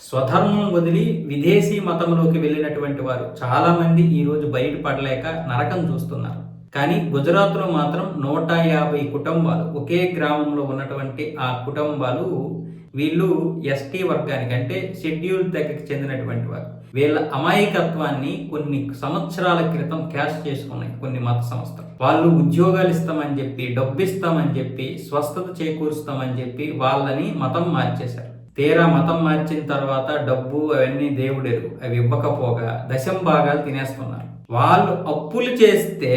స్వధర్మం వదిలి విదేశీ మతంలోకి వెళ్ళినటువంటి వారు చాలామంది ఈరోజు బయటపడలేక నరకం చూస్తున్నారు. కానీ గుజరాత్లో మాత్రం నూట యాభై కుటుంబాలు ఒకే గ్రామంలో ఉన్నటువంటి ఆ కుటుంబాలు వీళ్ళు ఎస్టీ వర్గానికి అంటే షెడ్యూల్ తెగకి చెందినటువంటి వారు. వీళ్ళ అమాయకత్వాన్ని కొన్ని సంవత్సరాల క్రితం క్యాష్ చేసుకున్నాయి కొన్ని మత సంస్థలు. వాళ్ళు ఉద్యోగాలు ఇస్తామని చెప్పి డబ్బు ఇస్తామని చెప్పి స్వస్థత చేకూరుస్తామని చెప్పి వాళ్ళని మతం మార్చేశారు. తీరా మతం మార్చిన తర్వాత డబ్బు అవన్నీ దేవుడెరు అవి ఇవ్వకపోగా దశం భాగాలు తినేస్తున్నారు. వాళ్ళు అప్పులు చేస్తే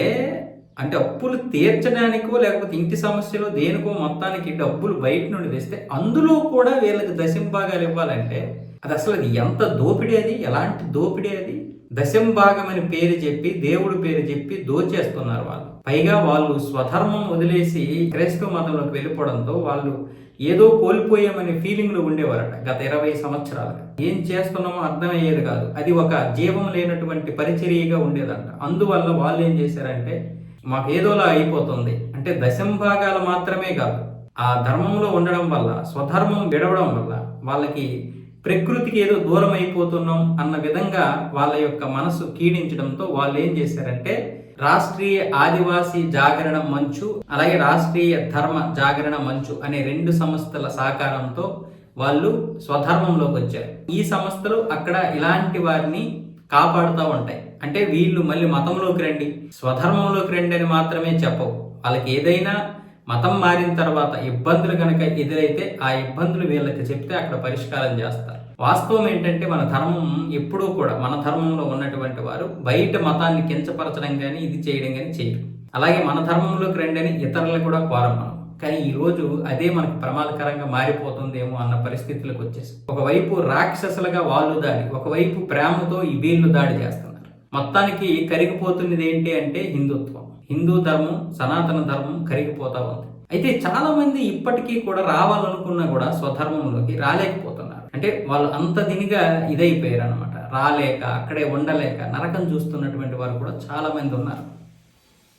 అంటే అప్పులు తీర్చడానికో లేకపోతే ఇంటి సమస్యలో దేనికో మొత్తానికి డబ్బులు బయట నుండి తెస్తే అందులో కూడా వీళ్ళకి దశం భాగాలు ఇవ్వాలంటే అది అసలు అది ఎంత దోపిడీ అది? ఎలాంటి దోపిడీ అది? దశం భాగం అని పేరు చెప్పి దేవుడు పేరు చెప్పి దోచేస్తున్నారు వాళ్ళు. పైగా వాళ్ళు స్వధర్మం వదిలేసి క్రైస్తవ మతంలోకి వెళ్ళిపోవడంతో వాళ్ళు ఏదో కోల్పోయామనే ఫీలింగ్లో ఉండేవారట గత ఇరవై సంవత్సరాలుగా. ఏం చేస్తున్నామో అర్థమయ్యేది కాదు. అది ఒక జీవం లేనటువంటి పరిచర్యగా ఉండేదంట. అందువల్ల వాళ్ళు ఏం చేశారంటే మాకు ఏదోలా అయిపోతుంది. అంటే దశంభాగాలు మాత్రమే కాదు. ఆ ధర్మంలో ఉండడం వల్ల స్వధర్మం విడవడం వల్ల వాళ్ళకి ప్రకృతికి ఏదో దూరం అయిపోతున్నాం అన్న విధంగా వాళ్ళ యొక్క మనసు కీడించడంతో వాళ్ళు ఏం చేశారంటే రాష్ట్రీయ ఆదివాసీ జాగరణ మంచు అలాగే రాష్ట్రీయ ధర్మ జాగరణ మంచు అనే రెండు సంస్థల సహకారంతో వాళ్ళు స్వధర్మంలోకి వచ్చారు. ఈ సంస్థలు అక్కడ ఇలాంటి వారిని కాపాడుతూ ఉంటాయి. అంటే వీళ్ళు మళ్ళీ మతంలోకి రండి స్వధర్మంలోకి రండి అని మాత్రమే చెప్పవు. వాళ్ళకి ఏదైనా మతం మారిన తర్వాత ఇబ్బందులు కనుక ఎదురైతే ఆ ఇబ్బందులు వీళ్ళకి చెప్తే అక్కడ పరిష్కారం చేస్తారు. వాస్తవం ఏంటంటే మన ధర్మం ఎప్పుడూ కూడా మన ధర్మంలో ఉన్నటువంటి వారు బయట మతాన్ని కించపరచడం కానీ ఇది చేయడం కానీ చేయరు. అలాగే మన ధర్మంలోకి రెండని ఇతరులు కూడా కోరం మనం. కానీ ఈ రోజు అదే మనకు ప్రమాదకరంగా మారిపోతుందేమో అన్న పరిస్థితులకు వచ్చేసి. ఒకవైపు రాక్షసులుగా వాళ్ళు దాడి ఒకవైపు ప్రేమతో ఈ వీళ్ళు దాడి చేస్తారు. మొత్తానికి కరిగిపోతున్నది ఏంటి అంటే హిందుత్వం. హిందూ ధర్మం సనాతన ధర్మం కరిగిపోతా ఉంది. అయితే చాలా మంది ఇప్పటికీ కూడా రావాలనుకున్నా కూడా స్వధర్మంలోకి రాలేకపోతున్నారు. అంటే వాళ్ళు అంత దినిగా ఇదైపోయారు అనమాట రాలేక అక్కడే ఉండలేక నరకం చూస్తున్నటువంటి వారు కూడా చాలా మంది ఉన్నారు.